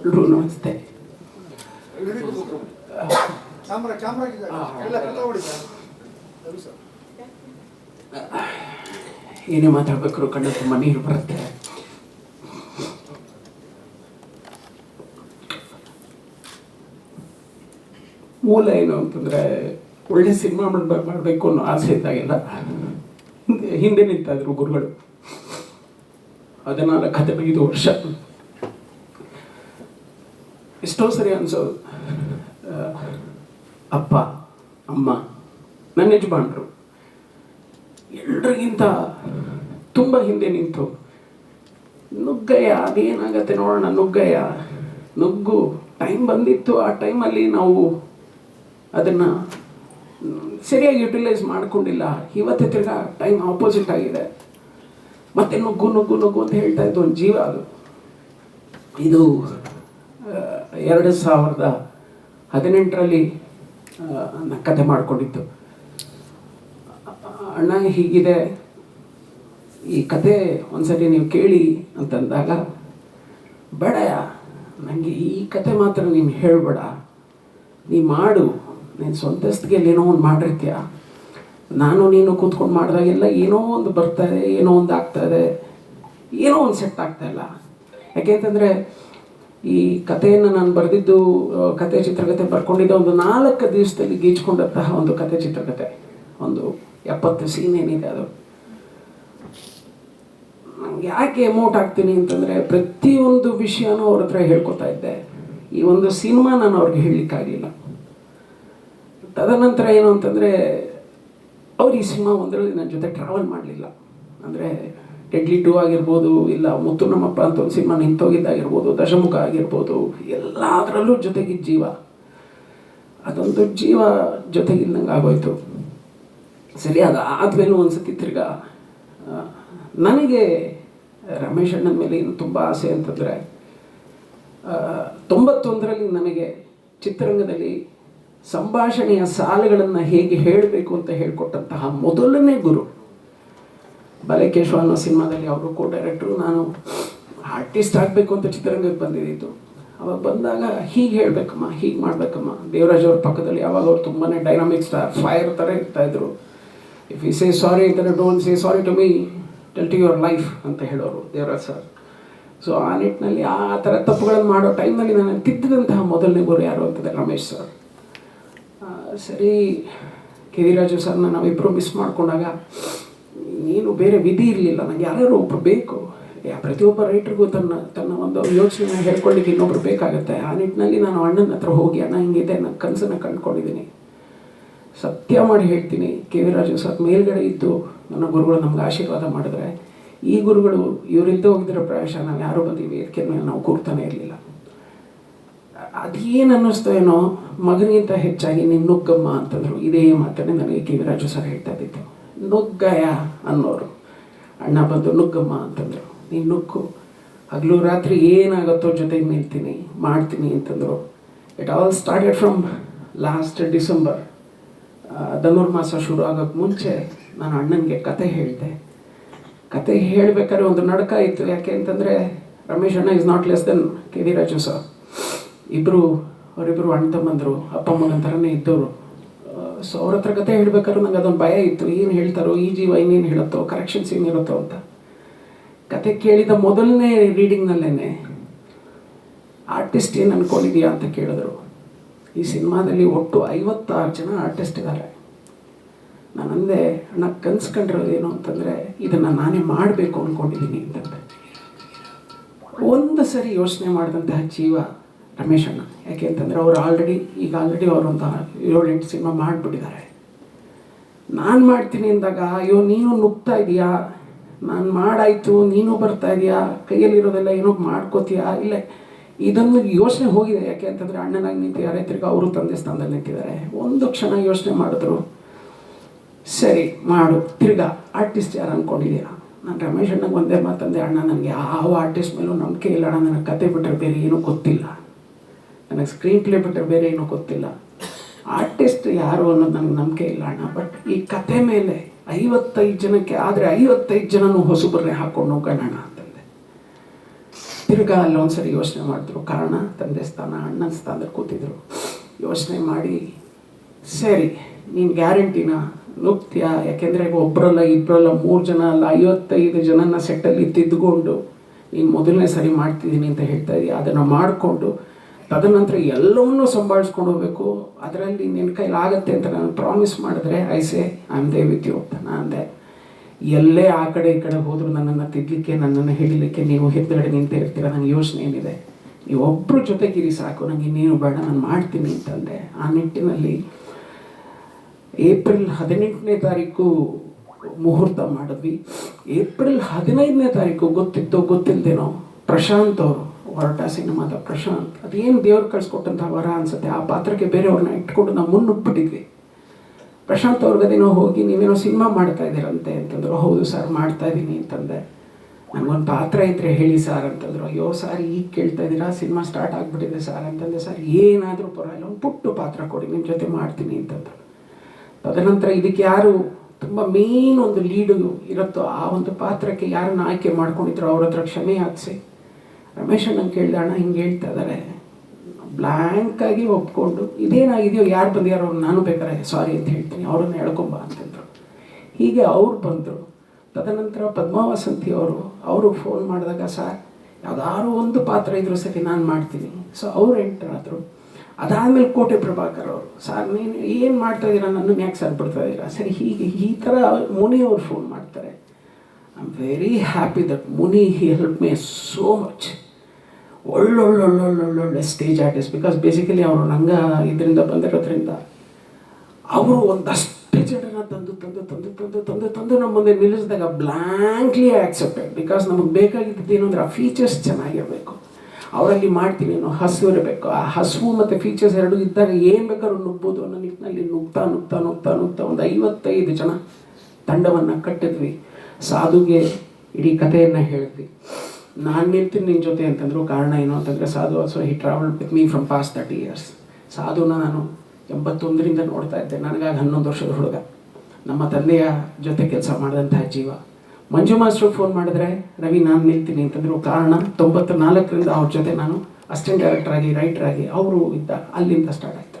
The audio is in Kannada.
ಎಲ್ರಿಗೂ ನಮಸ್ತೆ. ಏನೇ ಮಾತಾಡ್ಬೇಕಾದ್ರು ಕಣ್ಣು ತುಂಬ ನೀರು ಬರುತ್ತೆ. ಮೂಲ ಏನು ಅಂತಂದರೆ ಒಳ್ಳೆ ಸಿನಿಮಾ ಮಾಡ್ಬೇಕು ಮಾಡಬೇಕು ಅನ್ನೋ ಆಸೆ ಇದ್ದಾಗೆಲ್ಲ ಹಿಂದೆ- ನಿಂತಾದ್ರು ಗುರುಗಳು. ಹದಿನಾಲ್ಕು, ಹದಿನೈದು ವರ್ಷ. ಎಷ್ಟೋ ಸರಿ ಅನ್ಸೋದು. ಅಪ್ಪ, ಅಮ್ಮ, ನನ್ನ ಯಜಮಾನರು, ಎಲ್ರಿಗಿಂತ ತುಂಬ ಹಿಂದೆ ನಿಂತು, ನುಗ್ಗಯ್ಯ, ಅದೇನಾಗತ್ತೆ ನೋಡೋಣ, ನುಗ್ಗಯ್ಯ, ನುಗ್ಗು ಟೈಮ್ ಬಂದಿತ್ತು, ಆ ಟೈಮಲ್ಲಿ ನಾವು ಅದನ್ನು ಸರಿಯಾಗಿ ಯುಟಿಲೈಸ್ ಮಾಡ್ಕೊಂಡಿಲ್ಲ. ಇವತ್ತೇ ತಿರ್ಗಾ ಟೈಮ್ ಆಪೋಸಿಟ್ ಆಗಿದೆ. ಮತ್ತೆ ನುಗ್ಗು ನುಗ್ಗು ನುಗ್ಗು ಅಂತ ಹೇಳ್ತಾ ಇದ್ದು ಒಂದು ಜೀವ ಅದು. ಇದು ಎರಡು ಸಾವಿರದ ಹದಿನೆಂಟರಲ್ಲಿ ನಾನು ಕತೆ ಮಾಡಿಕೊಂಡಿತ್ತು. ಅಣ್ಣ ಹೀಗಿದೆ. ಈ ಕತೆ ಒಂದ್ಸರಿ ನೀವು ಕೇಳಿ ಅಂತಂದಾಗ ಬೇಡ ನನಗೆ ಈ ಕತೆ ಮಾತ್ರ ನೀನು ಹೇಳಬೇಡ. ನೀ ಮಾಡು. ನೀನು ಸ್ವಂತಸ್ತಿಗೆ ಏನೋ ಒಂದು ಮಾಡಿರ್ತೀಯ? ನಾನು ನೀನು ಕೂತ್ಕೊಂಡು ಮಾಡಿದಾಗೆಲ್ಲ ಏನೋ ಒಂದು ಬರ್ತಾ ಇದೆ, ಏನೋ ಒಂದು ಆಗ್ತಾ ಇದೆ, ಏನೋ ಒಂದು ಸೆಟ್ ಆಗ್ತಾ ಇಲ್ಲ. ಯಾಕೆಂತಂದರೆ ಈ ಕಥೆಯನ್ನು ನಾನು ಬರೆದಿದ್ದು ಕತೆ ಚಿತ್ರಕಥೆ ಬರ್ಕೊಂಡಿದ್ದೆ ಒಂದು ನಾಲ್ಕು ದಿವಸದಲ್ಲಿ ಗೀಚ್ಕೊಂಡಂತಹ ಒಂದು ಕತೆ ಚಿತ್ರಕಥೆ ಒಂದು ಎಪ್ಪತ್ತು ಸೀನ್ ಏನಿದೆ ಅದು. ಯಾಕೆ ಎಮೋಟ್ ಆಗ್ತೀನಿ ಅಂತಂದರೆ ಪ್ರತಿಯೊಂದು ವಿಷಯನೂ ಅವ್ರ ಹತ್ರ ಹೇಳ್ಕೊತಾ ಇದ್ದೆ. ಈ ಒಂದು ಸಿನಿಮಾ ನಾನು ಅವ್ರಿಗೆ ಹೇಳಲಿಕ್ಕಾಗಲಿಲ್ಲ. ತದನಂತರ ಏನು ಅಂತಂದರೆ, ಅವ್ರು ಈ ಸಿನಿಮಾ ಒಂದರಲ್ಲಿ ನನ್ನ ಜೊತೆ ಟ್ರಾವೆಲ್ ಮಾಡಲಿಲ್ಲ. ಅಂದರೆ ಡೆಡ್ಲಿ ಟೂ ಆಗಿರ್ಬೋದು, ಇಲ್ಲ ಮುತ್ತು ನಮ್ಮಪ್ಪ ಅಂತ ಒಂದು ಸಿನಿಮಾ ನಿಂತೋಗಿದ್ದಾಗಿರ್ಬೋದು, ದಶಮುಖ ಆಗಿರ್ಬೋದು, ಎಲ್ಲದರಲ್ಲೂ ಜೊತೆಗಿದ್ದ ಜೀವ. ಅದೊಂದು ಜೀವ ಜೊತೆಗಿದ್ದಂಗೆ ಆಗೋಯ್ತು. ಸರಿ, ಅದು ಆದ್ಮೇಲೂ ಒಂದ್ಸತಿ ತಿರ್ಗಾ ನನಗೆ ರಮೇಶ್ ಅಣ್ಣನ ಮೇಲೆ ಏನು ತುಂಬ ಆಸೆ ಅಂತಂದರೆ ತೊಂಬತ್ತೊಂದರಲ್ಲಿ ನನಗೆ ಚಿತ್ರರಂಗದಲ್ಲಿ ಸಂಭಾಷಣೆಯ ಸಾಲುಗಳನ್ನು ಹೇಗೆ ಹೇಳಬೇಕು ಅಂತ ಹೇಳಿಕೊಟ್ಟಂತಹ ಮೊದಲನೇ ಗುರು. ಬಲಕೇಶ್ವ ಅನ್ನೋ ಸಿನಿಮಾದಲ್ಲಿ ಅವರು ಕೋ ಡೈರೆಕ್ಟ್ರು ನಾನು ಆರ್ಟಿಸ್ಟ್ ಆಗಬೇಕು ಅಂತ ಚಿತ್ರರಂಗಕ್ಕೆ ಬಂದಿದ್ದಿತ್ತು ಅವಾಗ ಬಂದಾಗ ಹೀಗೆ ಹೇಳಬೇಕಮ್ಮ, ಹೀಗೆ ಮಾಡಬೇಕಮ್ಮ. ದೇವರಾಜ್ ಅವ್ರ ಪಕ್ಕದಲ್ಲಿ ಯಾವಾಗ ಅವ್ರು ತುಂಬಾ ಡೈನಾಮಿಕ್ ಸ್ಟಾರ್ ಫೈರ್ ಥರ ಇರ್ತಾಯಿದ್ರು ಇಫ್ ಯು ಸೇ ಸಾರಿ ಅಂತಾರೆ don't say sorry to me tell to your life ಅಂತ ಹೇಳೋರು ದೇವರಾಜ್ ಸರ್ ಸೊ ಆ ನಿಟ್ಟಿನಲ್ಲಿ ಆ ಥರ ತಪ್ಪುಗಳನ್ನು ಮಾಡೋ ಟೈಮ್ನಲ್ಲಿ ನಾನು ತಿದ್ದಿದಂತಹ ಮೊದಲನೇ ಗುರು ಯಾರು ಅಂತಂದರೆ ರಮೇಶ್ ಸರ್ ಸರಿ ಕೆ ವಿ ರಾಜು ಸರ್ನ ನಾವಿಬ್ಬರು ಮಿಸ್ ಮಾಡ್ಕೊಂಡಾಗ ಏನು ಬೇರೆ ವಿಧಿ ಇರಲಿಲ್ಲ ನನಗೆ ಯಾರ್ಯಾರು ಒಬ್ಬರು ಬೇಕು. ಪ್ರತಿಯೊಬ್ಬ ರೈಟ್ರಿಗೂ ತನ್ನ ತನ್ನ ಒಂದು ಯೋಚನೆ ಹೇಳ್ಕೊಳ್ಳಿಕ್ಕೆ ಇನ್ನೊಬ್ರು ಬೇಕಾಗುತ್ತೆ. ಆ ನಿಟ್ಟಿನಲ್ಲಿ ನಾನು ಅಣ್ಣನ ಹತ್ರ ಹೋಗಿ, ಅಣ್ಣ ಹಿಂಗಿದೆ, ನನ್ನ ಕನಸನ್ನು ಕಂಡ್ಕೊಂಡಿದ್ದೀನಿ. ಸತ್ಯ ಮಾಡಿ ಹೇಳ್ತೀನಿ ಕೆ ವಿ ರಾಜು ಸರ್ ಮೇಲ್ಗಡೆ ಇದ್ದು ನನ್ನ ಗುರುಗಳು ನಮ್ಗೆ ಆಶೀರ್ವಾದ ಮಾಡಿದ್ರೆ, ಈ ಗುರುಗಳು ಇವರಿಲ್ಲದೆ ಹೋಗಿದ್ರೆ ಪ್ರವೇಶ ನಾವು ಯಾರು ಬಂದೀವಿ ಮೇಲೆ ನಾವು ಕೂರ್ತಾನೆ ಇರಲಿಲ್ಲ. ಅದೇನು ಅನ್ನಿಸ್ತೋ ಏನೋ ಮಗನಿಗಿಂತ ಹೆಚ್ಚಾಗಿ ನೀನು ನುಗ್ಗಮ್ಮ ಅಂತಂದರು. ಇದೇ ಮಾತನ್ನೇ ನನಗೆ ಕೆ ವಿ ರಾಜು ಸರ್ ಹೇಳ್ತಾ ಇದ್ದಿತ್ತು ನುಗ್ಗಯ ಅನ್ನೋರು. ಅಣ್ಣ ಬಂದು ನುಗ್ಗಮ್ಮ ಅಂತಂದರು. ನೀನು ನುಗ್ಗು. ಹಗಲು ರಾತ್ರಿ ಏನಾಗುತ್ತೋ ಜೊತೆಗೆ ನಿಲ್ತೀನಿ ಮಾಡ್ತೀನಿ ಅಂತಂದರು. It all started from last December ಧನುರ್ಮಾಸ ಶುರು ಆಗೋಕ್ಕೆ ಮುಂಚೆ ನಾನು ಅಣ್ಣನಿಗೆ ಕತೆ ಹೇಳಿದೆ. ಕತೆ ಹೇಳಬೇಕಾದ್ರೆ ಒಂದು ನಡಕ ಇತ್ತು. ಯಾಕೆ ಅಂತಂದರೆ ರಮೇಶ್ ಅಣ್ಣ is not less than K V Raju sir ಇಬ್ಬರು ಅವರಿಬ್ಬರು ಅಣ್ಣ ತಮ್ಮಂದರು, ಅಪ್ಪ ಅಮ್ಮನ ಥರನೇ ಇದ್ದವರು ಸೊ ಅವ್ರ ಹತ್ರ ಕತೆ ಹೇಳ್ಬೇಕಾದ್ರೆ ನಂಗೆ ಅದೊಂದು ಭಯ ಇತ್ತು. ಏನು ಹೇಳ್ತಾರೋ, ಈ ಜೀವ ಇನ್ನೇನು ಹೇಳುತ್ತೋ ಕರೆಕ್ಷನ್ಸ್ ಏನಿರುತ್ತೋ ಅಂತ. ಕತೆ ಕೇಳಿದ ಮೊದಲನೇ ರೀಡಿಂಗ್ನಲ್ಲೇ ಆರ್ಟಿಸ್ಟ್ ಏನು ಅನ್ಕೊಂಡಿದೆಯಾ? ಅಂತ ಕೇಳಿದ್ರು. ಈ ಸಿನಿಮಾದಲ್ಲಿ ಒಟ್ಟು ಐವತ್ತಾರು ಜನ ಆರ್ಟಿಸ್ಟ್ ಇದ್ದಾರೆ ನಾನು ಅಂದೆ, ಅಣ್ಣ, ಕನ್ಸು ಕಂಡಿರೋದು ಏನು ಅಂತಂದರೆ, ಇದನ್ನು ನಾನೇ ಮಾಡಬೇಕು ಅಂದ್ಕೊಂಡಿದ್ದೀನಿ ಅಂತಂದೆ. ಒಂದು ಸರಿ ಯೋಚನೆ ಮಾಡಿದಂತಹ ಜೀವ ರಮೇಶ್ ಅಣ್ಣ ಯಾಕೆ ಅಂತಂದರೆ ಅವರು ಆಲ್ರೆಡಿ ಈಗ ಆಲ್ರೆಡಿ ಅವರೊಂದು ಏಳು ಎಂಟು ಸಿನಿಮಾ ಮಾಡಿಬಿಟ್ಟಿದ್ದಾರೆ. ನಾನು ಮಾಡ್ತೀನಿ ಅಂದಾಗ, ಅಯ್ಯೋ, ನೀನು ನುಗ್ತಾ ಇದೆಯಾ? ನಾನು ಮಾಡಾಯಿತು, ನೀನು ಬರ್ತಾ ಇದೆಯಾ? ಕೈಯಲ್ಲಿರೋದೆಲ್ಲ ಏನೋ ಮಾಡ್ಕೋತೀಯಾ? ಇಲ್ಲ ಇದೊಂದು ಯೋಚನೆ ಹೋಗಿದೆ. ಯಾಕೆ ಅಂತಂದರೆ ಅಣ್ಣನಾಗಿ ನಿಂತಿದ್ದಾರೆ ತಿರ್ಗಿ ಅವರು ತಂದೆ ಸ್ಥಾನದಲ್ಲಿ ನಿಂತಿದ್ದಾರೆ. ಒಂದು ಕ್ಷಣ ಯೋಚನೆ ಮಾಡಿದ್ರು, ಸರಿ, ಮಾಡು, ತಿರ್ಗಾ ಆರ್ಟಿಸ್ಟ್ ಯಾರು ಅಂದ್ಕೊಂಡಿದ್ದೀರಾ ನಾನು ರಮೇಶ್ ಅಣ್ಣಗೆ ಒಂದೇ ಮಾತಂದೆ, ಅಣ್ಣ, ನನಗೆ ಯಾವ ಆರ್ಟಿಸ್ಟ್ ಮೇಲೂ ನಂಬಿಕೆ ಇಲ್ಲ, ಅಣ್ಣ, ನನಗೆ ಕತೆ ಬಿಟ್ಟರೆ ಬೇರೆ ಏನೂ ಗೊತ್ತಿಲ್ಲ. ನನಗೆ ಸ್ಕ್ರೀನ್ ಪ್ಲೇ ಬಿಟ್ಟರೆ ಬೇರೆ ಏನೂ ಗೊತ್ತಿಲ್ಲ. ಆರ್ಟಿಸ್ಟ್ ಯಾರು ಅನ್ನೋದು ನನಗೆ ನಂಬಿಕೆ ಇಲ್ಲ ಅಣ್ಣ. ಬಟ್ ಈ ಕಥೆ ಮೇಲೆ ಐವತ್ತೈದು ಜನಕ್ಕೆ, ಆದರೆ ಐವತ್ತೈದು ಜನನೂ ಹೊಸಬರನ್ನೇ ಹಾಕ್ಕೊಂಡು ಹೋಗೋಣ ಅಂತಂದೆ. ತಿರ್ಗಾ ಅಲ್ಲೊಂದ್ಸರಿ ಯೋಚನೆ ಮಾಡಿದ್ರು. ಕಾರಣ, ತಂದೆ ಸ್ಥಾನ, ಅಣ್ಣನ ಸ್ಥಾನದಲ್ಲಿ ಕೂತಿದ್ರು. ಯೋಚನೆ ಮಾಡಿ, ಸರಿ, ನೀನು ಗ್ಯಾರಂಟಿನ ನುಗ್ತೀಯ? ಯಾಕೆಂದರೆ ಒಬ್ಬರಲ್ಲ ಇಬ್ಬರಲ್ಲ ಮೂರು ಜನ ಅಲ್ಲ, ಐವತ್ತೈದು ಜನನ ಸೆಟ್ಟಲ್ಲಿ ತಿದ್ದುಕೊಂಡು ನೀನು ಮೊದಲನೇ ಸರಿ ಮಾಡ್ತಿದ್ದೀನಿ ಅಂತ ಹೇಳ್ತಾ ಇದೀಯ. ಅದನ್ನು ಮಾಡಿಕೊಂಡು ತದನಂತರ ಎಲ್ಲವನ್ನೂ ಸಂಭಾಳಿಸ್ಕೊಂಡು ಹೋಗ್ಬೇಕು. ಅದರಲ್ಲಿ ನಿನ್ನ ಕೈಲಿ ಆಗುತ್ತೆ ಅಂತ ನಾನು ಪ್ರಾಮಿಸ್ ಮಾಡಿದ್ರೆ ಐಸೆ I am there with you ಅಂತ ನಾನು ಅಂದೆ. ಎಲ್ಲೇ ಆ ಕಡೆ ಈ ಕಡೆ ಹೋದರೂ ನನ್ನನ್ನು ತಿದ್ದಲಿಕ್ಕೆ ನನ್ನನ್ನು ಹಿಡಿಲಿಕ್ಕೆ ನೀವು ಹಿಂದ್ಗಡೆ ನಿಂತೇ ಇರ್ತೀರ. ನನಗೆ ಯೋಚನೆ ಏನಿದೆ? ನೀವು ಒಬ್ಬರು ಜೊತೆಗಿರಿ ಸಾಕು. ನನಗೆ ಇನ್ನೇನು ಬೇಡ, ನಾನು ಮಾಡ್ತೀನಿ ಅಂತಂದೆ ಆ ನಿಟ್ಟಿನಲ್ಲಿ ಏಪ್ರಿಲ್ ಹದಿನೆಂಟನೇ ತಾರೀಕು ಮುಹೂರ್ತ ಮಾಡಿದ್ವಿ. ಏಪ್ರಿಲ್ ಹದಿನೈದನೇ ತಾರೀಕು ಗೊತ್ತಿತ್ತೋ ಗೊತ್ತಿಲ್ಲದೇನೋ ಪ್ರಶಾಂತ್ ಅವರು. ಹೊರಟ ಸಿನಿಮಾದ ಪ್ರಶಾಂತ್, ಅದೇನು ದೇವ್ರು ಕಳಿಸ್ಕೊಟ್ಟಂಥ ವರ ಅನಿಸುತ್ತೆ? ಆ ಪಾತ್ರಕ್ಕೆ ಬೇರೆಯವ್ರನ್ನ ಇಟ್ಕೊಂಡು ನಾವು ಮುನ್ನುಟ್ಬಿಟ್ಟಿದ್ವಿ ಪ್ರಶಾಂತ್ ಅವ್ರಿಗದೇನೋ ಹೋಗಿ, ನೀವೇನೋ ಸಿನಿಮಾ ಮಾಡ್ತಾ ಇದ್ದೀರಂತೆ ಅಂತಂದ್ರು, ಹೌದು ಸರ್, ಮಾಡ್ತಾ ಇದ್ದೀನಿ ಅಂತಂದೆ. ನನಗೊಂದು ಪಾತ್ರ ಇದ್ರೆ ಹೇಳಿ ಸರ್ ಅಂತಂದ್ರು. ಅಯ್ಯೋ ಸರ್, ಈಗ ಕೇಳ್ತಾ ಇದ್ದೀರಾ? ಸಿನಿಮಾ ಸ್ಟಾರ್ಟ್ ಆಗಿಬಿಟ್ಟಿದೆ ಸರ್ ಅಂತಂದೆ. ಸರ್, ಏನಾದರೂ ಪರವಾಗಿಲ್ಲ, ಒಂದು ಪುಟ್ಟು ಪಾತ್ರ ಕೊಡಿ ನಿಮ್ಮ ಜೊತೆ ಮಾಡ್ತೀನಿ ಅಂತಂದ್ರು. ತದನಂತರ ಇದಕ್ಕೆ ಯಾರು ತುಂಬ ಮೇನ್ ಒಂದು ಲೀಡು ಇರುತ್ತೋ, ಆ ಒಂದು ಪಾತ್ರಕ್ಕೆ ಯಾರನ್ನ ಆಯ್ಕೆ ಮಾಡ್ಕೊಂಡಿದ್ರು, ಅವ್ರ ಹತ್ರ ಕ್ಷಮೆ ಯಾಚಿಸಿ ರಮೇಶ್ ನಂಗೆ ಕೇಳಿದೆ ಅಣ್ಣ ಹಿಂಗೆ ಹೇಳ್ತಾ ಇದ್ದಾರೆ. ಬ್ಲ್ಯಾಂಕಾಗಿ ಒಪ್ಕೊಂಡು ಇದೇನಾಗಿದೆಯೋ ಯಾರು ಬಂದಿಯಾರೋ ನಾನು ಬೇಕಾರೆ ಸಾರಿ ಅಂತ ಹೇಳ್ತೀನಿ, ಅವ್ರನ್ನ ಹೇಳ್ಕೊಂಬ ಅಂತಂದ್ರು. ಹೀಗೆ ಅವ್ರು ಬಂದರು. ತದನಂತರ ಪದ್ಮಾವಸಂತಿ ಅವರು ಅವರು ಫೋನ್ ಮಾಡಿದಾಗ, ಸರ್, ಯಾವ್ದಾದ್ರು ಒಂದು ಪಾತ್ರ ಇದ್ರೂ ಸರಿ ನಾನು ಮಾಡ್ತೀನಿ. ಸೊ ಅವ್ರು ಎಂಟರ್ ಆದರು ಅದಾದಮೇಲೆ ಕೋಟೆ ಪ್ರಭಾಕರ್ ಅವರು, ಸರ್, ನೀನು ಏನು ಮಾಡ್ತಾ ಇದ್ದೀರಾ ನನ್ನನ್ನು ಯಾಕೆ ಸರ್ ಬಿಡ್ತಾ ಇದ್ದೀರಾ ಸರಿ, ಹೀಗೆ ಈ ಥರ ಮುನಿಯವ್ರು ಫೋನ್ ಮಾಡ್ತಾರೆ. I am very happy that Muni he help me so much ಒಳ್ಳೊಳ್ಳೊಳ್ಳೊಳ್ಳೊಳ್ಳೊಳ್ಳೆ stage artist because basically ಅವರು ರಂಗ ಇದರಿಂದ ಬಂದಿರೋದ್ರಿಂದ ಅವರು ಒಂದಷ್ಟು ಜನನ ತಂದು ತಂದು ತಂದು ತಂದು ತಂದು ತಂದು ನಮ್ಮ ಮುಂದೆ ನಿಲ್ಲಿಸಿದಾಗ ಬ್ಲ್ಯಾಂಕ್ಲಿ ಆಕ್ಸೆಪ್ಟೆಡ್ ಬಿಕಾಸ್ ನಮಗೆ ಬೇಕಾಗಿದ್ದು ಏನು ಅಂದರೆ ಆ ಫೀಚರ್ಸ್ ಚೆನ್ನಾಗಿರಬೇಕು. ಅವರಲ್ಲಿ ಮಾಡ್ತೀನಿ ಅನ್ನೋ ಹಸು ಇರಬೇಕು. ಆ ಹಸುವು ಮತ್ತು ಫೀಚರ್ಸ್ ಎರಡು ಇದ್ದಾಗ ಏನು ಬೇಕಾದ್ರೂ ನುಗ್ಬೋದು ಅನ್ನೋ ನಿಟ್ಟಿನಲ್ಲಿ ನುಗ್ತಾ ನುಗ್ತಾ ನುಗ್ತಾ ನುಗ್ತಾ ಒಂದು ಐವತ್ತೈದು ಜನ ತಂಡವನ್ನು ಕಟ್ಟಿದ್ವಿ. ಸಾಧುಗೆ ಇಡೀ ಕಥೆಯನ್ನು ಹೇಳಿದ್ವಿ ನಾನು ನಿಲ್ತೀನಿ ನಿನ್ನ ಜೊತೆ ಅಂತಂದ್ರು ಕಾರಣ ಏನು ಅಂತಂದರೆ Sadhu also he travel with me from past thirty years ಸಾಧುನ ನಾನು ಎಂಬತ್ತೊಂದರಿಂದ ನೋಡ್ತಾ ಇದ್ದೆ. ನನಗಾಗಿ ಹನ್ನೊಂದು ವರ್ಷದ ಹುಡುಗ. ನಮ್ಮ ತಂದೆಯ ಜೊತೆ ಕೆಲಸ ಮಾಡಿದಂತಹ ಜೀವ. ಮಂಜು ಮಾಸ್ಟ್ರು ಫೋನ್ ಮಾಡಿದ್ರೆ, ರವಿ, ನಾನು ನಿಲ್ತೀನಿ ಅಂತಂದ್ರು ಕಾರಣ ತೊಂಬತ್ತ ನಾಲ್ಕರಿಂದ ಅವ್ರ ಜೊತೆ ನಾನು ಅಸಿಸ್ಟೆಂಟ್ ಡೈರೆಕ್ಟರ್ ಆಗಿ ರೈಟರ್ ಆಗಿ, ಅವರು ಇದ್ದ ಅಲ್ಲಿಂದ ಸ್ಟಾರ್ಟ್ ಆಯ್ತು.